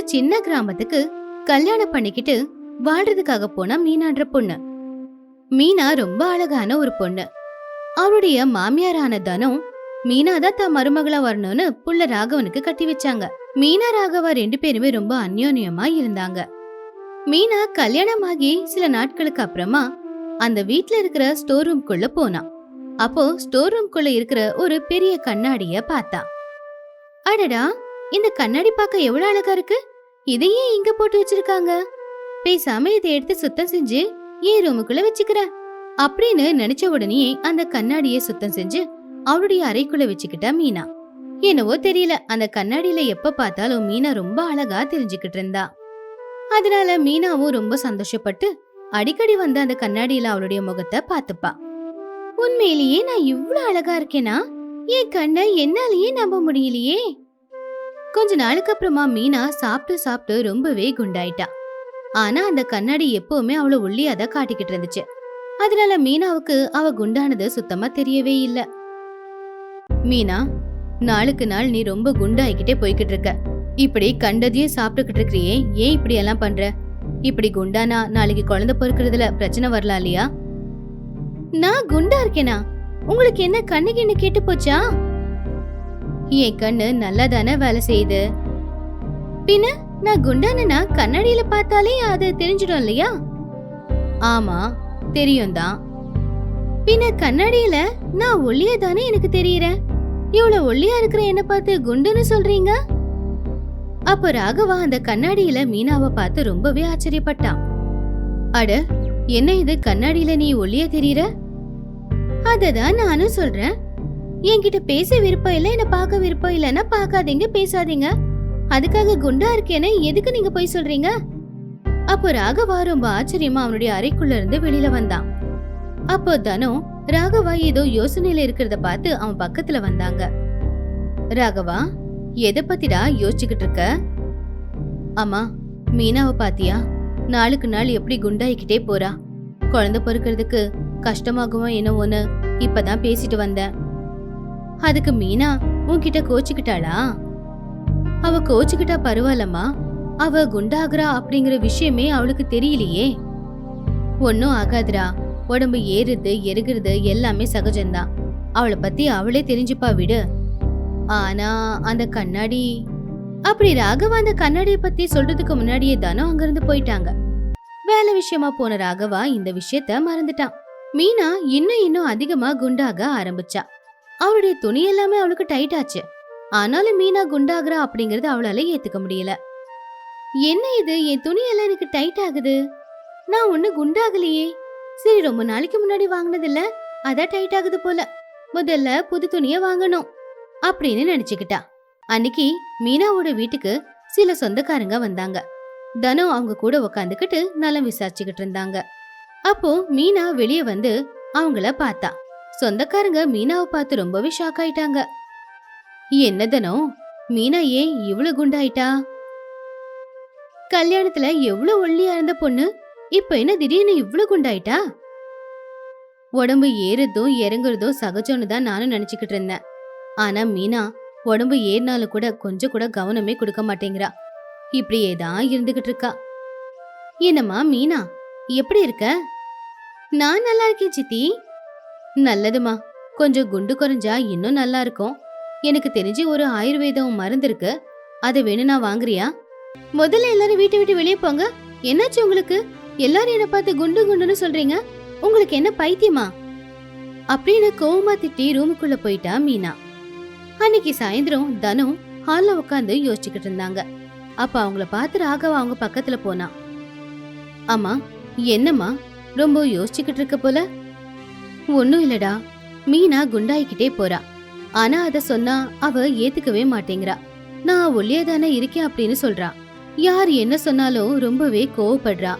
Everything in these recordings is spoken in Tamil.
ஒரு சின்ன கிராமத்துக்கு கல்யாணம் பண்ணிக்கிட்டு வாழ்றதுக்காக போனா மீனான்ற பொண்ணு. மீனா ரொம்ப அழகான ஒரு பொண்ணு. அவருடைய மாமியாரான தனம் மீனா தான் தான் மருமகளா வரணும்னு புள்ள ராகவனுக்கு கட்டி வச்சாங்க. மீனா ராகவா ரெண்டு பேருமே ரொம்ப அந்யோன்யமா இருந்தாங்க. மீனா கல்யாணமாகி சில நாட்களுக்கு அப்புறமா அந்த வீட்ல இருக்கிற ஸ்டோர் ரூம்குள்ள போனா. அப்போ ஸ்டோர் ரூம்குள்ள இருக்கிற ஒரு பெரிய கண்ணாடிய பார்த்தா. அடடா! இந்த கண்ணாடி பார்க்க எவ்வளவு அழகா இருக்கு! இதையே இங்க போட்டு வச்சிருக்காங்க. பேசாம இதை எடுத்து சுத்தம் செஞ்சு என் ரூமுக்குள்ள வச்சுக்கிறேன் அப்படின்னு நினைச்ச உடனே அந்த கண்ணாடிய சுத்தம் செஞ்சு அவளுடைய அறைக்குள்ள வச்சுக்கிட்டா மீனா. என்னவோ தெரியல அந்த கண்ணாடியில எப்ப பார்த்தாலும் மீனா ரொம்ப அழகா தெரிஞ்சுக்கிட்டு இருந்தா. அதனால மீனாவும் ரொம்ப சந்தோஷப்பட்டு அடிக்கடி வந்து அந்த கண்ணாடியில அவளுடைய முகத்தை பார்த்துப்பா. உண்மையிலேயே நான் இவ்ளோ அழகா இருக்கேனா? என் கண்ணை என்னாலேயே நம்ப முடியலையே. கொஞ்ச நாளுக்கு அப்புறமா மீனா சாப்பிட்டு சாப்பிட்டு ரொம்பவே குண்டாயிட்டா. ஆனா அந்த கண்ணாடி எப்பவுமே அவள ஒல்லியாத காட்டிக்கிட்டு இருந்துச்சு. அதனால மீனாவுக்கு அவ குண்டானது சுத்தமா தெரியவே இல்ல. மீனா நாளுக்கு நாள் நீ ரொம்ப குண்டாயிக்கிட்டே போய்கிட்டு இருக்க. இப்படி கண்டதையும் சாப்பிட்டுக்கிட்டு இருக்கிறியே. ஏன் இப்படி எல்லாம் பண்ற? இப்படி குண்டானா? நாளைக்கு குழந்தை பொறுக்கிறதுல பிரச்சனை வரலாம் இல்லையா? நான் குண்டா இருக்கேனா? உங்களுக்கு என்ன கண்ணுக்கு என்ன கேட்டு போச்சா? என் கண்ணு நல்லா தானே வேலை செய்யுது? பின்ன நான் குண்டானனா கண்ணாடியில பார்த்தாலே அது தெரிஞ்சிடும் இல்லையா? ஆமா தெரியும் தான் பின்ன கண்ணாடியில நான் ஒல்லியா தானே எனக்கு தெரியறேன்? இவ்வளவு ஒல்லியா இருக்கிற என்ன பார்த்து குண்டுன்னு சொல்றீங்க? அப்ப ராகவா அந்த கண்ணாடியில மீனாவை பார்த்து ரொம்பவே ஆச்சரியப்பட்டான். அட என்ன இது கண்ணாடியில நீ ஒல்லியா தெரியற? அததான் நானும் சொல்றேன். என்கிட்ட பேச விருப்பம் இல்ல என்ன பார்க்க விருப்பம் இல்லைன்னா பார்க்காதீங்க பேசாதீங்க. அதுக்காக குண்டா இருக்கேன்னு எதுக்கு நீங்க போய் சொல்றீங்க? அப்போ ராகவா ரொம்ப ஆச்சரியமா அவனுடைய அறைக்குள்ள இருந்து வெளியில வந்தான். அப்போ தனு ராகவா ஏதோ யோசனையில இருக்கிறத பார்த்து அவன் பக்கத்துல வந்தாங்க. ராகவா எதை பத்திடா யோசிச்சுக்கிட்டு இருக்க? அம்மா மீனாவை பாத்தியா? நாளுக்கு நாள் எப்படி குண்டாயிக்கிட்டே போறா. குழந்தை பொறுக்கிறதுக்கு கஷ்டமாகுமா என்னவோன்னு இப்பதான் பேசிட்டு வந்தேன். அதுக்கு மீனா உன்கிட்ட கோச்சுக்கிட்டாளா? அவ கோச்சுக்கிட்டா பரவாயில்லம்மா. அவ குண்டாகிறா அப்படிங்கிற விஷயமே அவளுக்கு தெரியலையே. ஒன்னும் ஆகாதுடா. உடம்பு ஏறுது எருகிறது எல்லாமே சகஜம்தான். அவளை பத்தி அவளே தெரிஞ்சுப்பா விடு. ஆனா அந்த கண்ணாடி? அப்படி ராகவா அந்த கண்ணாடிய பத்தி சொல்றதுக்கு முன்னாடியே தானோ அங்கிருந்து போயிட்டாங்க. வேலை விஷயமா போன ராகவா இந்த விஷயத்த மறந்துட்டான். மீனா இன்னும் இன்னும் அதிகமா குண்டாக ஆரம்பிச்சா. அவளுடைய துணி எல்லாமே அவளுக்கு டைட் ஆச்சு. ஆனாலும் மீனா குண்டாகிறா அப்படிங்கறது அவளால ஏத்துக்க முடியல. என்ன இது? என் துணி எல்லாம் எனக்கு டைட் ஆகுது. நான் ஒண்ணு குண்டாகலையே. சரி ரொம்ப நாளைக்கு முன்னாடி வாங்கினது இல்ல அதான் டைட் ஆகுது போல. முதல்ல புது துணிய வாங்கணும். அப்படின்னு நினைச்சுக்கிட்டா. அன்னைக்கு மீனாவோட வீட்டுக்கு சில சொந்தக்காரங்க வந்தாங்க. தனு அவங்க கூட உக்காந்துக்கிட்டு நலம் விசாரிச்சுக்கிட்டு இருந்தாங்க. அப்போ மீனா வெளியே வந்து அவங்கள பார்த்தா. சொந்தக்காரங்க மீனாவை பார்த்து ரொம்பவே ஷாக் ஆயிட்டாங்க. என்ன தனோ மீனா ஏன் இவ்வளவு குண்டாயிட்டா? கல்யாணத்துல எவ்வளவு ஒல்லியா இருந்த பொண்ணு இப்ப என்ன திடீர்னு இவ்வளவு குண்டாயிட்டா? உடம்பு ஏறுறதும் இறங்குறதும் சகஜம்னு தான் நானும் நினைச்சுக்கிட்டு இருந்தேன். ஆனா மீனா உடம்பு ஏறினாலும் கூட கொஞ்சம் கூட கவனமே கொடுக்க மாட்டேங்கிறா. இப்படியே தான் இருந்துகிட்டு இருக்கா. என்னம்மா மீனா எப்படி இருக்க? நான் நல்லா இருக்கேன் சித்தி. நல்லதுமா. கொஞ்சம் குண்டு குறைஞ்சா இன்னும் நல்லா இருக்கும் எனக்கு தெரிஞ்சு ஒரு ஆயுர்வேதம் மருந்து இருக்கு அதை வேணும் நான் வாங்குறியா? முதல்ல எல்லாரும் வீட்டை விட்டு வெளியே போங்க. என்னாச்சு உங்களுக்கு? எல்லாரும் என்ன பார்த்து குண்டு குண்டுன்னு சொல்றீங்க. உங்களுக்கு என்ன பைத்தியமா? அப்படின்னு கோவமா திட்டி ரூமுக்குள்ள போயிட்டா மீனா. அன்னைக்கு சாயந்தரம் தனு ஹால்ல உட்காந்து யோசிச்சுக்கிட்டு இருந்தாங்க. அப்ப அவங்கள பார்த்து ராகவா அவங்க பக்கத்துல போனா. அம்மா என்னம்மா? ரொம்ப யோசிச்சுக்கிட்டு இருக்க போல? ஒன்னும் இல்லடா. மீனா குண்டாயிக்கிட்டே போறா. ஆனா அத சொன்னா அவ ஏத்துக்கவே மாட்டேங்கிறா. நான் ஒல்லியா தானே இருக்கேன் அப்படின்னு சொல்றா. யார் என்ன சொன்னாலும் ரொம்பவே கோவப்படுறா.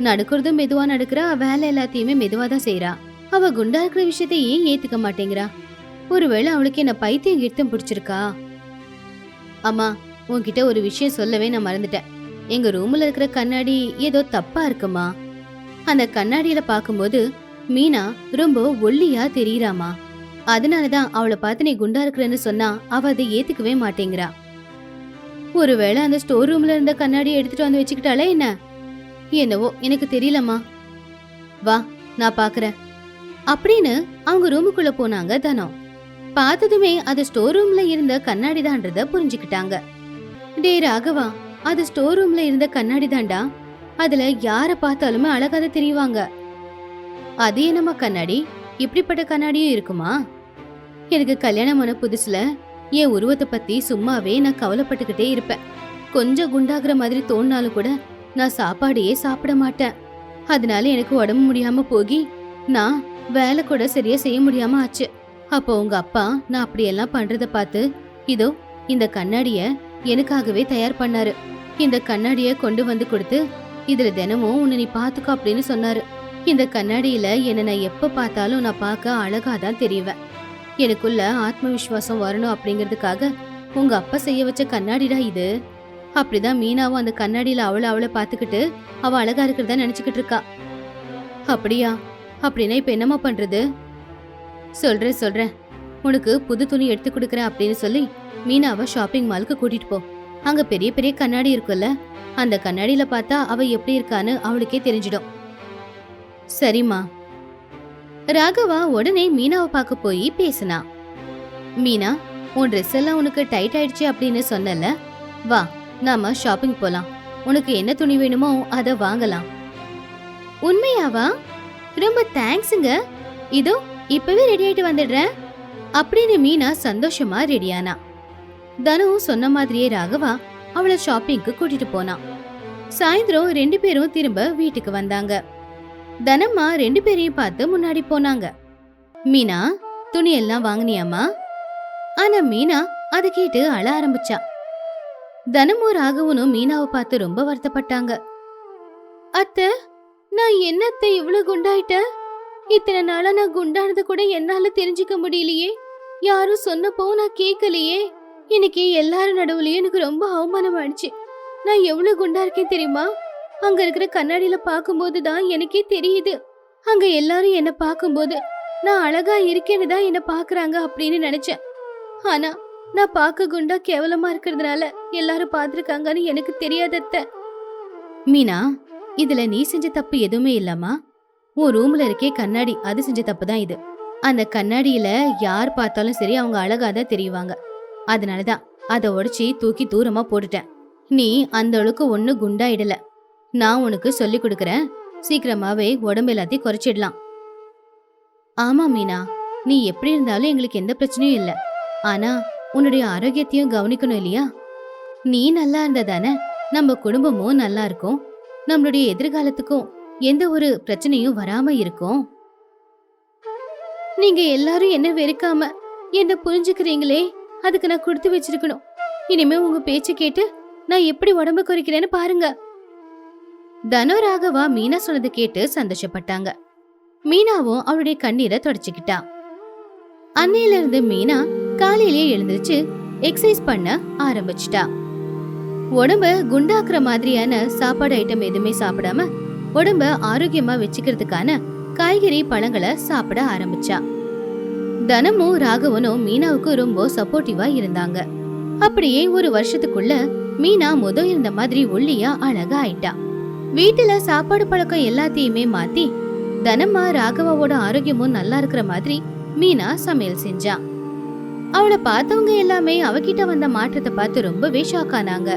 நடக்கிறதும் மெதுவா நடக்கிறா வேலை எல்லாத்தையுமே மெதுவா தான் செய்யறா அவ குண்டா இருக்கிற விஷயத்த ஏன் ஏத்துக்க மாட்டேங்கிறா? ஒருவேளை அவளுக்கு என்ன பைத்தியம் கீர்த்தம் பிடிச்சிருக்கா? அம்மா உன்கிட்ட ஒரு விஷயம் சொல்லவே நான் மறந்துட்டேன். எங்க ரூம்ல இருக்கிற கண்ணாடி ஏதோ தப்பா இருக்குமா? அந்த கண்ணாடியில பாக்கும்போது மீனா ரொம்ப ஒல்லியா தெரியறாமா. அதனாலதான் அவளை பார்த்து நீ குண்டா இருக்கிறேன்னு சொன்னா அவ அதை ஏத்துக்கவே மாட்டேங்கிறா. ஒருவேளை அந்த ஸ்டோர் ரூம்ல இருந்த கண்ணாடியை எடுத்துட்டு வந்து வச்சுக்கிட்டாலே என்ன? என்னவோ எனக்கு தெரியலம்மா. வா நான் பாக்குறேன் அப்படின்னு அவங்க ரூமுக்குள்ள போனாங்க தனம் பார்த்ததுமே அது ஸ்டோர் ரூம்ல இருந்த கண்ணாடி தான்றத புரிஞ்சுக்கிட்டாங்க. டே ராகவா அது ஸ்டோர் ரூம்ல இருந்த கண்ணாடி தாண்டா அதுல யார பார்த்தாலுமே அழகாத தெரியுவாங்க அது என்னம்மா கண்ணாடி? இப்படிப்பட்ட கண்ணாடியும் இருக்குமா? எனக்கு கல்யாணம் ஆன புதுசுல என் உருவத்தை பத்தி சும்மாவே நான் கவலைப்பட்டுக்கிட்டே இருப்பேன். கொஞ்சம் குண்டாகிற மாதிரி தோணினாலும் கூட நான் சாப்பாடையே சாப்பிட மாட்டேன். அதனால எனக்கு உடம்பு முடியாம போகி நான் வேலை கூட சரியா செய்ய முடியாம ஆச்சு. அப்போ உங்க அப்பா நான் அப்படியெல்லாம் பண்றத பார்த்து இதோ இந்த கண்ணாடிய எனக்காகவே தயார் பண்ணாரு. இந்த கண்ணாடிய கொண்டு வந்து கொடுத்து இதுல தினமும் உன்னை நீ பாத்துக்கோ அப்படின்னு சொன்னாரு. இந்த கண்ணாடியில என்ன நான் எப்ப பார்த்தாலும் நான் பார்க்க அழகா தான் தெரிவேன். எனக்குள்ள ஆத்மவிஸ்வாசம் வரணும் அப்படிங்கிறதுக்காக உங்க அப்பா செய்ய வச்ச கண்ணாடிடா இது. அப்படிதான் மீனாவும் அந்த கண்ணாடியில அவளை அவளை பார்த்துக்கிட்டு அவ அழகா இருக்கிறதா நினைச்சுக்கிட்டு இருக்கா. அப்படியா? அப்படின்னா இப்ப என்னம்மா பண்றது? சொல்றேன் சொல்றேன். உனக்கு புது துணி எடுத்து கொடுக்குறேன் அப்படின்னு சொல்லி மீனாவை ஷாப்பிங் மாலுக்கு கூட்டிட்டு போ. அங்க பெரிய பெரிய கண்ணாடி இருக்குல்ல? அந்த கண்ணாடியில பார்த்தா அவ எப்படி இருக்கான்னு அவளுக்கே தெரிஞ்சிடும். சரிம்மா. ராகவா உடனே மீனாவை பார்க்க போய் பேசினா. மீனா உன் ட்ரெஸ் எல்லாம் உனக்கு டைட் ஆயிடுச்சு அப்படின்னு சொன்னல வா நாம ஷாப்பிங் போலாம். உனக்கு என்ன துணி வேணுமோ அதை வாங்கலாம். உண்மையாவா? ரொம்ப தேங்க்ஸுங்க இதோ இப்பவே ரெடி ஆயிட்டு வந்துடுறேன் அப்படின்னு மீனா சந்தோஷமா ரெடியானா தனு சொன்ன மாதிரியே ராகவா அவளை ஷாப்பிங்க்கு கூட்டிட்டு போனான் சாயந்தரம் ரெண்டு பேரும் திரும்ப வீட்டுக்கு வந்தாங்க. தனம்மா ரெண்டு பேரையும் பார்த்து முன்னாடி போனாங்க. மீனா துணி எல்லாம் வாங்கினியாமா ஆனா மீனா அதை கேட்டு அழ ஆரம்பிச்சா. தனமும் ராகவனும் மீனாவை பார்த்து ரொம்ப வருத்தப்பட்டாங்க. அத்தை நான் என்னத்தை இவ்வளவு குண்டாயிட்டேன் இத்தனை நாளா நான் குண்டானது கூட என்னால தெரிஞ்சுக்க முடியலையே. யாரும் சொன்னப்போ நான் கேட்கலையே. இன்னைக்கு எல்லாரும் நடுவுலயும் எனக்கு ரொம்ப அவமானம் ஆயிடுச்சு நான் எவ்வளவு குண்டா இருக்கேன் தெரியுமா? அங்க இருக்கிற கண்ணாடியில பார்க்கும்போது தான் எனக்கே தெரியுது. அங்க எல்லாரும் என்ன பார்க்கும்போது நான் அழகா இருக்கேன்னு தான் என்ன பாக்குறாங்க அப்படின்னு நினைச்சேன். ஆனா நான் பார்க்க குண்டா கேவலமா இருக்கிறதுனால எல்லாரும் பார்த்துருக்காங்கன்னு எனக்கு தெரியாதத்த மீனா இதுல நீ செஞ்ச தப்பு எதுவுமே இல்லம்மா உன் ரூம்ல இருக்கே கண்ணாடி அது செஞ்ச தப்பு தான் இது. அந்த கண்ணாடியில யார் பார்த்தாலும் சரி அவங்க அழகா தான் தெரியுவாங்க. அதனாலதான் அதை உடைச்சி தூக்கி தூரமா போட்டுட்டேன். நீ அந்த அளவுக்கு ஒண்ணு குண்டாயிடல நான் உனக்கு சொல்லி கொடுக்கறேன். சீக்கிரமாவே உடம்பு எல்லாத்தையும் குறைச்சிடலாம். ஆமா மீனா. நீ எப்படி இருந்தாலும் எங்களுக்கு எந்த பிரச்சனையும் இல்ல. ஆனா உன்னுடைய ஆரோக்கியத்தையும் கவனிக்கணும் இல்லையா? நீ நல்லா இருந்தா தானே நம்ம குடும்பமும் நல்லா இருக்கும். நம்மளுடைய எதிர்காலத்துக்கும் எந்த ஒரு பிரச்சனையும் வராம இருக்கும். நீங்க எல்லாரும் என்ன வெறுக்காம என்ன புரிஞ்சுக்கிறீங்களே? அதுக்கு நான் கொடுத்து வச்சிருக்கணும். இனிமே உங்க பேச்சு கேட்டு நான் எப்படி உடம்பு குறைக்கிறேன்னு பாருங்க. தனோ ராகவா மீனா சொன்னது கேட்டு சந்தோஷப்பட்டாங்க. மீனாவும் அவளுடைய கண்ணீரை தொடச்சுக்கிட்டா. அன்னையில இருந்து மீனா காலையிலேயே எழுந்திருச்சு எக்ஸசைஸ் பண்ண ஆரம்பிச்சிட்டா. உடம்ப குண்டாக்குற மாதிரியான சாப்பாடு ஐட்டம் எதுவுமே சாப்பிடாம உடம்ப ஆரோக்கியமா வச்சுக்கிறதுக்கான காய்கறி பழங்களை சாப்பிட ஆரம்பிச்சா. தனமும் ராகவனும் மீனாவுக்கு ரொம்ப சப்போர்ட்டிவா இருந்தாங்க. அப்படியே ஒரு வருஷத்துக்குள்ள மீனா முத இருந்த மாதிரி ஒல்லியா அழகா ஆயிட்டா வீட்டுல சாப்பாடு பழக்கம் எல்லாத்தையுமே மாத்தி தனம்மா ராகவாவோட ஆரோக்கியமும் நல்லா இருக்கிற மாதிரி மீனா சமையல் செஞ்சா. அவளை பார்த்தவங்க எல்லாமே அவகிட்ட வந்த மாற்றத்தை பார்த்து ரொம்பவே ஷாக் ஆனாங்க.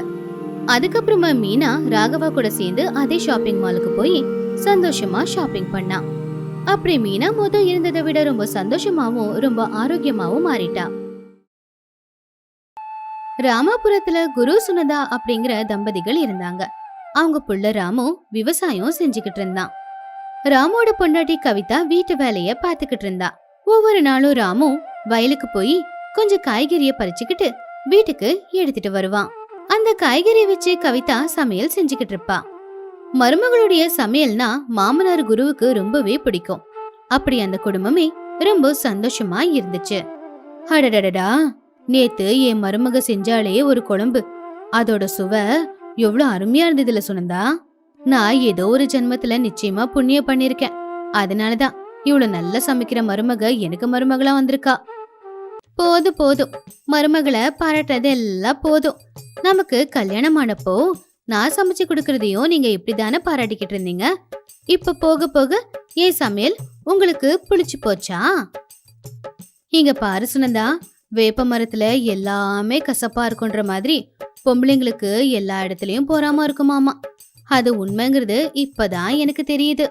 அதுக்கப்புறமா மீனா ராகவா கூட சேர்ந்து அதே ஷாப்பிங் மாலுக்கு போய் சந்தோஷமா ஷாப்பிங் பண்ணா. அப்படி மீனா மொதல் இருந்ததை விட ரொம்ப சந்தோஷமாவும் ரொம்ப ஆரோக்கியமாவும் மாறிட்டா. ராமாபுரத்துல குரு சுனதா அப்படிங்கிற தம்பதிகள் இருந்தாங்க. அவங்க புள்ள ராமு விவசாயம் செஞ்சுக்கிட்டு இருந்தான். ராமோட பொண்டாட்டி கவிதா வீட்டு வேலைய பாத்துக்கிட்டு இருந்தா. ஒவ்வொரு நாளும் ராமு வயலுக்கு போய் கொஞ்சம் காய்கறிய பறிச்சுக்கிட்டு வீட்டுக்கு எடுத்துட்டு வருவான். அந்த காய்கறியை வச்சு கவிதா சமையல் செஞ்சுக்கிட்டு இருப்பா. மருமகளுடைய சமையல்னா மாமனார் குருவுக்கு ரொம்பவே பிடிக்கும். அப்படி அந்த குடும்பமே ரொம்ப சந்தோஷமா இருந்துச்சு. அடடடடா நேத்து என் மருமக செஞ்சாலே ஒரு குழம்பு. அதோட சுவை எவ்வளோ அருமையா இருந்ததுல சுனந்தா. நான் ஏதோ ஒரு ஜென்மத்துல நிச்சயமா புண்ணியம் பண்ணிருக்கேன் அதனாலதான் இவ்வளவு நல்லா சமைக்கிற மருமக எனக்கு மருமகளா வந்திருக்கா. போதும் போதும். மருமகளை பாராட்டுறது எல்லாம் போதும். நமக்கு கல்யாணம் ஆனப்போ நான் சமைச்சு கொடுக்கறதையும் நீங்க இப்படிதானே பாராட்டிக்கிட்டு இருந்தீங்க? இப்ப போக போக ஏன் சமையல் உங்களுக்கு புளிச்சு போச்சா? இங்க பாரு சுனந்தா. வேப்ப மரத்துல எல்லாமே கசப்பா இருக்குன்ற மாதிரி பொம்பளைங்களுக்கு எல்லா இடத்துலயும் போறாம இருக்குமாமா அது உண்மைங்கிறது இப்பதான் எனக்கு தெரியுது.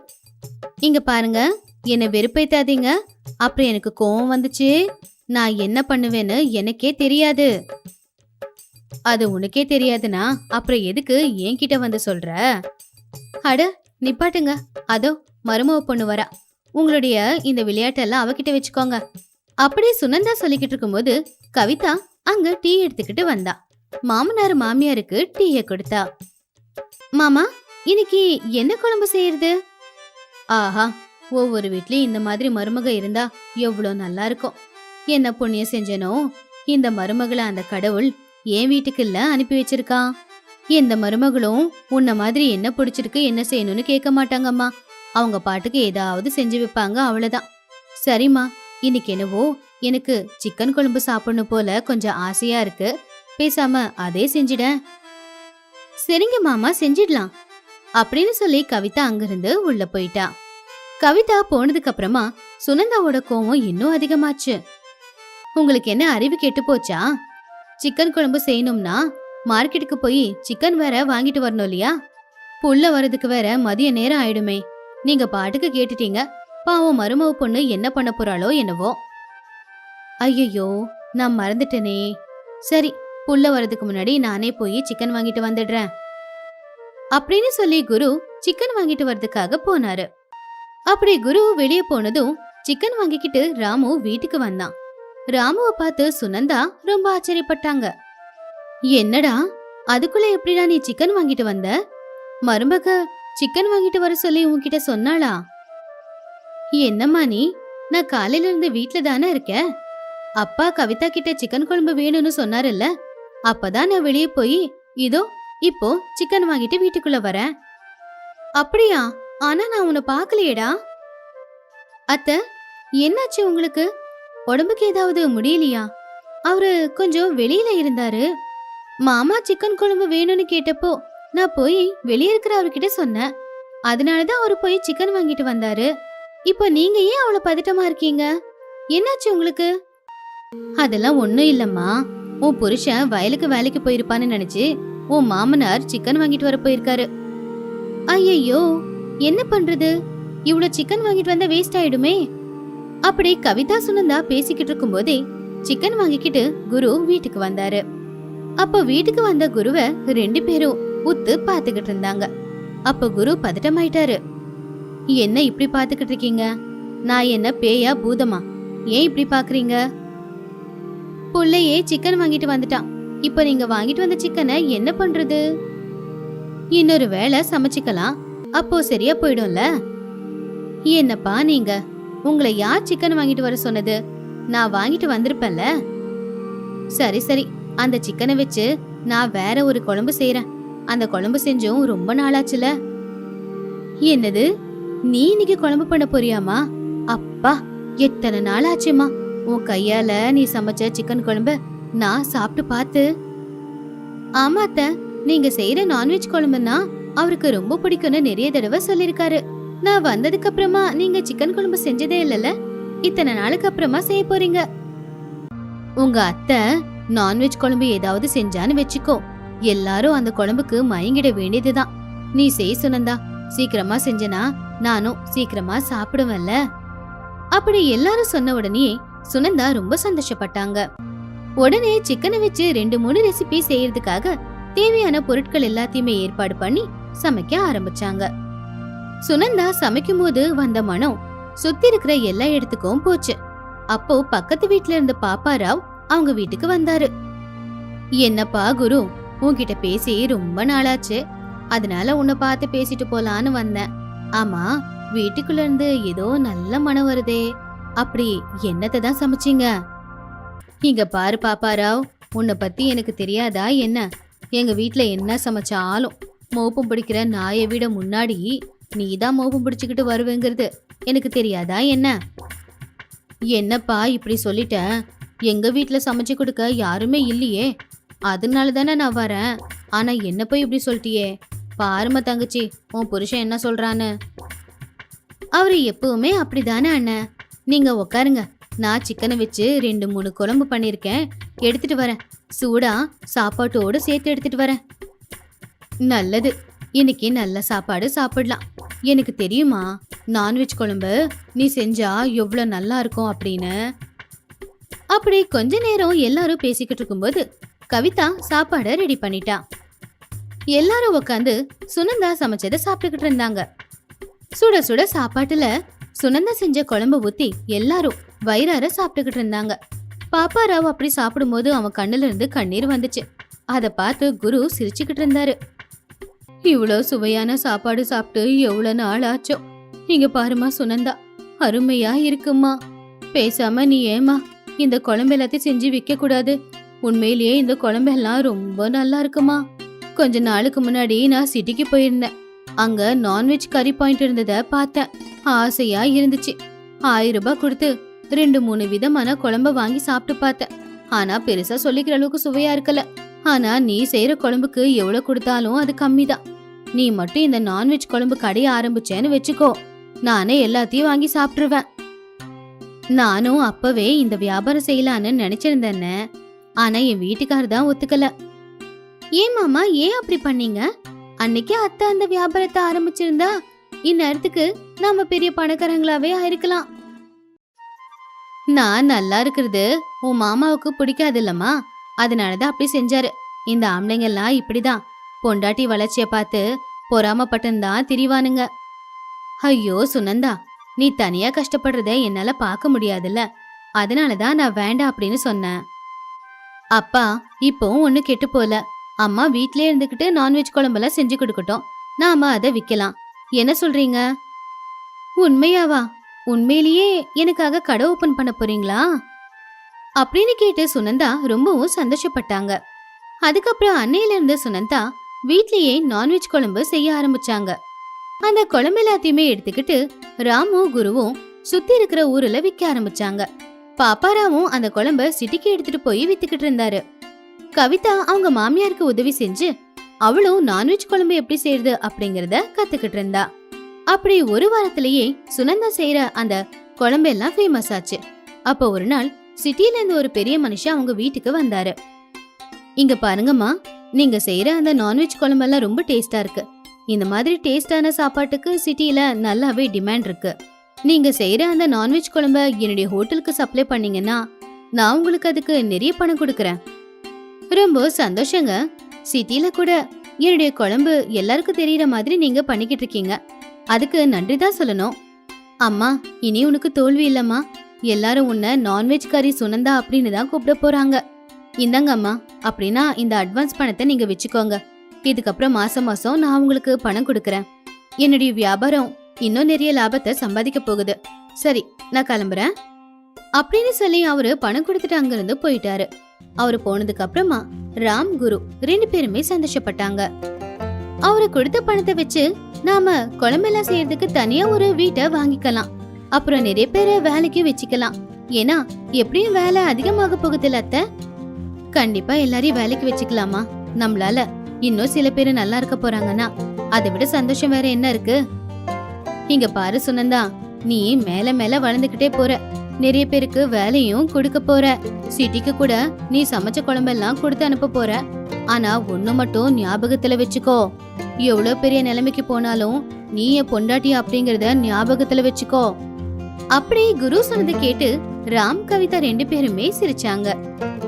இங்க பாருங்க என்னை வெறுப்பேத்தாதீங்க. அப்புறம் எனக்கு கோவம் வந்துச்சு. நான் என்ன பண்ணுவேன்னு எனக்கே தெரியாது. அது உனக்கே தெரியாதுன்னா அப்புறம் எதுக்கு என்கிட்ட வந்து சொல்ற? அட நிப்பாட்டுங்க. அதோ மருமவ பொண்ணு வரா. உங்களுடைய இந்த விளையாட்டெல்லாம் அவகிட்ட வச்சுக்கோங்க. அப்படியே சுனந்தா சொல்லிக்கிட்டு இருக்கும்போது கவிதா அங்க டீ எடுத்துக்கிட்டு வந்தா. மாமனார் மாமியாருக்கு டீய கொடுத்தா. மாமா இன்னைக்கு என்ன குழம்பு செய்யறது? ஆஹா ஒவ்வொரு வீட்லயும் இந்த மாதிரி மருமக இருந்தா எவ்வளோ நல்லா இருக்கும். என்ன புண்ணியம் செஞ்சனோ இந்த மருமகளை அந்த கடவுள் என் வீட்டுக்கு இல்ல அனுப்பி வச்சிருக்கான் எந்த மருமகளும் உன்ன மாதிரி என்ன பிடிச்சிருக்கு என்ன செய்யணும்னு கேட்க மாட்டாங்கம்மா. அவங்க பாட்டுக்கு ஏதாவது செஞ்சு வைப்பாங்க அவ்வளவுதான். சரிம்மா இன்னைக்கு என்னவோ எனக்கு சிக்கன் குழம்பு சாப்பிடணும் போல கொஞ்சம் ஆசையா இருக்கு. பேசாம அதே செஞ்சிட சரிங்க மாமா செஞ்சிடலாம். அப்படின்னு சொல்லி கவிதா அங்கிருந்து உள்ள போயிட்டா. கவிதா போனதுக்கு அப்புறமா சுனந்தாவோட கோவம் இன்னும் அதிகமாச்சு. உங்களுக்கு என்ன அறிவு கெட்டு போச்சா? சிக்கன் குழம்பு செய்யணும்னா மார்க்கெட்டுக்கு போய் சிக்கன் வேற வாங்கிட்டு வரணும் இல்லையா? புள்ள வர்றதுக்கு வேற மதிய நேரம் ஆயிடுமே. நீங்க பாட்டுக்கு கேட்டுட்டீங்க. பாவம் மருமவ பொண்ணு என்ன பண்ண போறாளோ என்னவோ. ஐயையோ நான் மறந்துட்டேனே. சரி புள்ள வரதுக்கு முன்னாடி நானே போய் சிக்கன் வாங்கிட்டு வந்துடுறேன். அப்படின்னு சொல்லி குரு சிக்கன் வாங்கிட்டு வர்றதுக்காக போனாரு. அப்படி குரு வெளியே போனதும் சிக்கன் வாங்கிக்கிட்டு ராமு வீட்டுக்கு வந்தான். ராமுவை பார்த்து சுனந்தா ரொம்ப ஆச்சரியப்பட்டாங்க. என்னடா அதுக்குள்ள எப்படிடா நீ சிக்கன் வாங்கிட்டு வந்த? மருமக சிக்கன் வாங்கிட்டு வர சொல்லி உன்கிட்ட சொன்னாளா? என்னம்மா நீ? நான் காலையில இருந்து வீட்ல தானே இருக்கேன். அப்பா கவிதா கிட்ட சிக்கன் குழம்பு வேணும்னு சொன்னாருல்ல? அப்பதான் நான் வெளியே போய் இதோ இப்போ சிக்கன் வாங்கிட்டு வீட்டுக்குள்ள வரேன். அப்படியா? ஆனா நான் உன்னை பார்க்கலையேடா. அத்த என்னாச்சு உங்களுக்கு? உடம்புக்கு ஏதாவது முடியலையா? அவரு கொஞ்சம் வெளியில இருந்தாரு. மாமா சிக்கன் குழம்பு வேணும்னு கேட்டப்போ நான் போய் வெளியே இருக்கிற அவர்கிட்ட சொன்னேன். அதனாலதான் அவரு போய் சிக்கன் வாங்கிட்டு வந்தாரு. இப்போ நீங்க ஏன் அவ்வளவு பதட்டமா இருக்கீங்க? என்னாச்சு உங்களுக்கு? அதெல்லாம் ஒண்ணும் இல்லம்மா. உன் புருஷன் வயலுக்கு வேலைக்கு போயிருப்பான்னு நினைச்சு உன் மாமனார் சிக்கன் வாங்கிட்டு வர போயிருக்காரு. ஐயையோ என்ன பண்றது? இவ்வளவு சிக்கன் வாங்கிட்டு வந்தா வேஸ்ட் ஆயிடுமே. அப்படி கவிதா சுனந்தா பேசிக்கிட்டு இருக்கும்போதே சிக்கன் வாங்கிக்கிட்டு குரு வீட்டுக்கு வந்தாரு. அப்ப வீட்டுக்கு வந்த குருவை ரெண்டு பேரும் உத்து பாத்துக்கிட்டு இருந்தாங்க. அப்ப குரு பதட்டமாயிட்டாரு. என்ன இப்படி பார்த்துக்கிட்டு இருக்கீங்க? நான் என்ன பேயா பூதமா? ஏன் இப்படி பாக்குறீங்க புள்ளையே சிக்கன் வாங்கிட்டு வந்துட்டான். இப்ப நீங்க வாங்கிட்டு வந்த சிக்கனை என்ன பண்றது? இன்னொரு வேளை சமைச்சுக்கலாம். அப்போ சரியா போயிடும்ல? என்னப்பா நீங்க? உங்களை யார் சிக்கன் வாங்கிட்டு வர சொன்னது? நான் வாங்கிட்டு வந்திருப்பேன்ல? சரி சரி. அந்த சிக்கனை வச்சு நான் வேற ஒரு குழம்பு செய்யறேன் அந்த குழம்பு செஞ்சும் ரொம்ப நாளாச்சுல? என்னது? நீ இன்னைக்கு குழம்பு பண்ண போறியாமா அப்பா எத்தனை நாள் ஆச்சுமா உன் கையால நீ சமைச்ச சிக்கன் குழம்பு நான் சாப்பிட்டு பார்த்து. ஆமாத்த நீங்க செய்யற நான்வெஜ் குழம்புன்னா அவருக்கு ரொம்ப பிடிக்கும்னு நிறைய தடவை சொல்லிருக்காரு நான் வந்ததுக்கு அப்புறமா நீங்க சிக்கன் குழம்பு செஞ்சதே இல்லல இத்தனை நாளுக்கு அப்புறமா செய்ய போறீங்க? உங்க அத்தை நான்வெஜ் குழம்பு ஏதாவது செஞ்சான்னு வச்சுக்கோ. எல்லாரும் அந்த குழம்புக்கு மயங்கிட வேண்டியதுதான். நீ செய் சுனந்தா சீக்கிரமா செஞ்சனா நானும் சீக்கிரமா சாப்பிடுவேன்ல. அப்படி எல்லாரும் சொன்ன உடனே சுனந்தா ரொம்ப சந்தோஷப்பட்டாங்க. உடனே சிக்கனை வச்சு ரெண்டு மூணு ரெசிபி செய்யறதுக்காக தேவையான பொருட்கள் எல்லாத்தையுமே ஏற்பாடு பண்ணி சமைக்க ஆரம்பிச்சாங்க. சுனந்தா சமைக்கும் போது வந்த மனம் சுத்தி இருக்கிற எல்லா இடத்துக்கும் போச்சு. அப்போ பக்கத்து வீட்ல இருந்த பாப்பாராவ் அவங்க வீட்டுக்கு வந்தாரு. என்னப்பா குரு உன்கிட்ட பேசி ரொம்ப நாளாச்சு. அதனால உன்னை பார்த்து பேசிட்டு போலான்னு வந்தேன். ஆமா வீட்டுக்குள்ள இருந்து ஏதோ நல்ல மனம் வருதே. அப்படி என்னத்தை தான் சமைச்சீங்க? இங்க பாரு பாப்பாராவ் உன்னை பத்தி எனக்கு தெரியாதா என்ன? எங்க வீட்டுல என்ன சமைச்சாலும் மோப்பம் பிடிக்கிற நாயை விட முன்னாடி நீ தான் மோப்பம் பிடிச்சுக்கிட்டு வருவேங்கிறது எனக்கு தெரியாதா என்ன? என்னப்பா இப்படி சொல்லிட்ட எங்க வீட்டுல சமைச்சு கொடுக்க யாருமே இல்லையே. அதனால தானே நான் வரேன். ஆனா என்ன போய் இப்படி சொல்லிட்டியே? பாருமா தங்கச்சி உன் புருஷன் என்ன சொல்றான்னு? அவரு எப்பவுமே அப்படிதானே அண்ணன் நீங்க உட்காருங்க நான் சிக்கனை வச்சு ரெண்டு மூணு குழம்பு பண்ணியிருக்கேன். எடுத்துட்டு வரேன். சூடா சாப்பாட்டோடு சேர்த்து எடுத்துட்டு வரேன். நல்லது. இன்னைக்கு நல்ல சாப்பாடு சாப்பிடலாம். எனக்கு தெரியுமா நான்வெஜ் குழம்பு நீ செஞ்சா எவ்வளோ நல்லா இருக்கும் அப்படின்னு? அப்படி கொஞ்ச நேரம் எல்லாரும் பேசிக்கிட்டு இருக்கும்போது கவிதா சாப்பாடை ரெடி பண்ணிட்டா. எல்லாரும் உட்காந்து சுனந்தா சமைச்சதை சாப்பிட்டுக்கிட்டு இருந்தாங்க. சுட சுட சாப்பாட்டுல சுனந்தா செஞ்ச குழம்பு ஊத்தி எல்லாரும் வயிறார சாப்பிட்டுக்கிட்டு இருந்தாங்க. பாப்பாராவ் அப்படி சாப்பிடும்போது அவன் கண்ணுல இருந்து கண்ணீர் வந்துச்சு. அதை பார்த்து குரு சிரிச்சுக்கிட்டு இருந்தாரு. இவ்வளோ சுவையான சாப்பாடு சாப்பிட்டு எவ்வளோ நாள் ஆச்சோ. இங்க பாருமா சுனந்தா அருமையா இருக்குமா. பேசாம நீ ஏமா இந்த குழம்பு எல்லாத்தையும் செஞ்சு விற்க கூடாது உண்மையிலேயே இந்த குழம்பெல்லாம் ரொம்ப நல்லா இருக்குமா. கொஞ்ச நாளுக்கு முன்னாடி நான் சிட்டிக்கு போயிருந்தேன். அங்க நான்வெஜ் கறி பாயிண்ட் இருந்தத பார்த்தேன். ஆசையா இருந்துச்சு. ஆயிரம் ரூபாய் கொடுத்து ரெண்டு மூணு விதமான குழம்ப வாங்கி சாப்பிட்டு பார்த்தேன். ஆனா பெருசா சொல்லிக்கிற அளவுக்கு சுவையா இருக்கல. ஆனா நீ செய்யற குழம்புக்கு எவ்வளவு கொடுத்தாலும் அது கம்மி தான் நீ மட்டும் இந்த நான்வெஜ் குழம்பு கடைய ஆரம்பிச்சேன்னு வச்சுக்கோ. நானே எல்லாத்தையும் வாங்கி சாப்பிட்டுருவேன். நானும் அப்பவே இந்த வியாபாரம் செய்யலான்னு நினைச்சிருந்தேன்னு. ஆனா என் வீட்டுக்காரர் தான் ஒத்துக்கல. ஏன் மாமா ஏன் அப்படி பண்ணீங்க? அன்னைக்கே அத்தை அந்த வியாபாரத்தை ஆரம்பிச்சிருந்தா இந்நேரத்துக்கு நாம பெரிய பணக்காரங்களாவே ஆயிருக்கலாம். நான் நல்லா இருக்கிறது உன் மாமாவுக்கு பிடிக்காது இல்லம்மா. அதனாலதான் அப்படி செஞ்சாரு. இந்த ஆம்பளைங்க எல்லாம் இப்படிதான். பொண்டாட்டி வளர்ச்சிய பார்த்து பொறாமப்பட்டுந்தான் திரிவானுங்க. ஐயோ சுனந்தா நீ தனியா கஷ்டப்படுறத என்னால பார்க்க முடியாதுல்ல. அதனாலதான் நான் வேண்டாம் அப்படின்னு சொன்னேன். அப்பா இப்போ ஒண்ணு கெட்டு போல. அம்மா வீட்லயே இருந்துகிட்டு நான்வெஜ் குழம்பெல்லாம் செஞ்சு கொடுக்கட்டும். நாம அதை விக்கலாம். என்ன சொல்றீங்க? உண்மையாவா? உண்மையிலேயே எனக்காக கடை ஓபன் பண்ண போறீங்களா? அப்படின்னு கேட்டு சுனந்தா ரொம்பவும் சந்தோஷப்பட்டாங்க. அதுக்கப்புறம் அன்னையில இருந்து சுனந்தா வீட்லயே நான்வெஜ் குழம்பு செய்ய ஆரம்பிச்சாங்க. அந்த குழம்பு எல்லாத்தையுமே எடுத்துக்கிட்டு ராமு குருவும் சுத்தி இருக்கிற ஊர்ல விற்க ஆரம்பிச்சாங்க. பாப்பாராவும் அந்த குழம்ப சிட்டிக்கு எடுத்துட்டு போய் வித்துக்கிட்டு இருந்தாரு. கவிதா அவங்க மாமியாருக்கு உதவி செஞ்சு அவளும் நான்வெஜ் குழம்பு எப்படி செய்யறது அப்படிங்கறத கத்துக்கிட்டு இருந்தா. அப்படி ஒரு வாரத்திலேயே சுனந்தா செய்யற அந்த குழம்பு எல்லாம் ஃபேமஸ் ஆச்சு. அப்போ ஒரு நாள் சிட்டில இருந்து ஒரு பெரிய மனுஷன் அவங்க வீட்டுக்கு வந்தாரு. இங்க பாருங்கம்மா நீங்க செய்யற அந்த நான்வெஜ் குழம்பெல்லாம் ரொம்ப டேஸ்டா இருக்கு. இந்த மாதிரி டேஸ்டான சாப்பாட்டுக்கு சிட்டில நல்லாவே டிமாண்ட் இருக்கு. நீங்க செய்யற அந்த நான்வெஜ் குழம்ப என்னுடைய ஹோட்டலுக்கு சப்ளை பண்ணீங்கன்னா நான் உங்களுக்கு அதுக்கு நிறைய பணம் கொடுக்கறேன். ரொம்ப சந்தோஷங்க. சிட்டில கூட என்னுடைய குழம்பு எல்லாருக்கும் தெரியற மாதிரி நீங்க பண்ணிக்கிட்டு இருக்கீங்க. அதுக்கு நன்றி தான் சொல்லணும். அம்மா இனி உனக்கு தோல்வி இல்லம்மா. எல்லாரும் உன்னை நான்வெஜ் கறி சுனந்தா அப்படின்னு தான் கூப்பிட போறாங்க. இந்தாங்க அம்மா அப்படின்னா இந்த அட்வான்ஸ் பணத்தை நீங்க வச்சுக்கோங்க. இதுக்கப்புறம் மாசம் மாசம் நான் உங்களுக்கு பணம் கொடுக்கறேன். என்னுடைய வியாபாரம் இன்னும் நிறைய லாபத்தை சம்பாதிக்க போகுது. சரி நான் கிளம்புறேன். அப்படின்னு சொல்லி அவரு பணம் கொடுத்துட்டு அங்கிருந்து போயிட்டாரு. அவரு போனதுக்கு அப்புறமா ராம் குரு ரெண்டு பேருமே சந்தோஷப்பட்டாங்க. அவரு கொடுத்த பணத்தை வச்சு நாம குழம்பெல்லாம் செய்யறதுக்கு தனியா ஒரு வீட்டை வாங்கிக்கலாம். அப்புறம் நிறைய பேரை வேலைக்கு வச்சுக்கலாம். ஏன்னா எப்படியும் வேலை அதிகமாக போகுதுல்ல அத்தை? கண்டிப்பா எல்லாரையும் வேலைக்கு வச்சுக்கலாமா? நம்மளால இன்னும் சில பேர் நல்லா இருக்க போறாங்கன்னா அதை விட சந்தோஷம் வேற என்ன இருக்கு? இங்க பாரு சுனந்தா நீ மேல மேல வளர்ந்துகிட்டே போற. நிறைய பேருக்கு வேலையும் கொடுக்க போற. சிட்டிக்கு கூட நீ சமைச்ச குழம்பெல்லாம் கொடுத்து அனுப்ப போற. ஆனா ஒண்ணு மட்டும் ஞாபகத்துல வச்சுக்கோ. எவ்வளவு பெரிய நிலைமைக்கு போனாலும் நீ என் பொண்டாட்டி அப்படிங்கறத ஞாபகத்துல வச்சுக்கோ. அப்படி குரு சொன்னதை கேட்டு ராம் கவிதா ரெண்டு பேருமே சிரிச்சாங்க.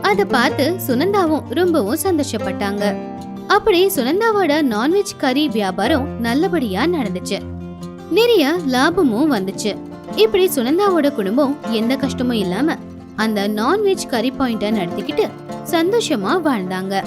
அத பார்த்து சுனந்தாவும் ரொம்பவும் சந்தோஷப்பட்டாங்க. அப்படி சுனந்தாவோட நான்வெஜ் கறி வியாபாரம் நல்லபடியா நடந்துச்சு. நிறைய லாபமும் வந்துச்சு. இப்படி சுனந்தாவோட குடும்பம் எந்த கஷ்டமும் இல்லாம அந்த நான்வெஜ் கறி பாயிண்ட நடத்திக்கிட்டு சந்தோஷமா வாழ்ந்தாங்க.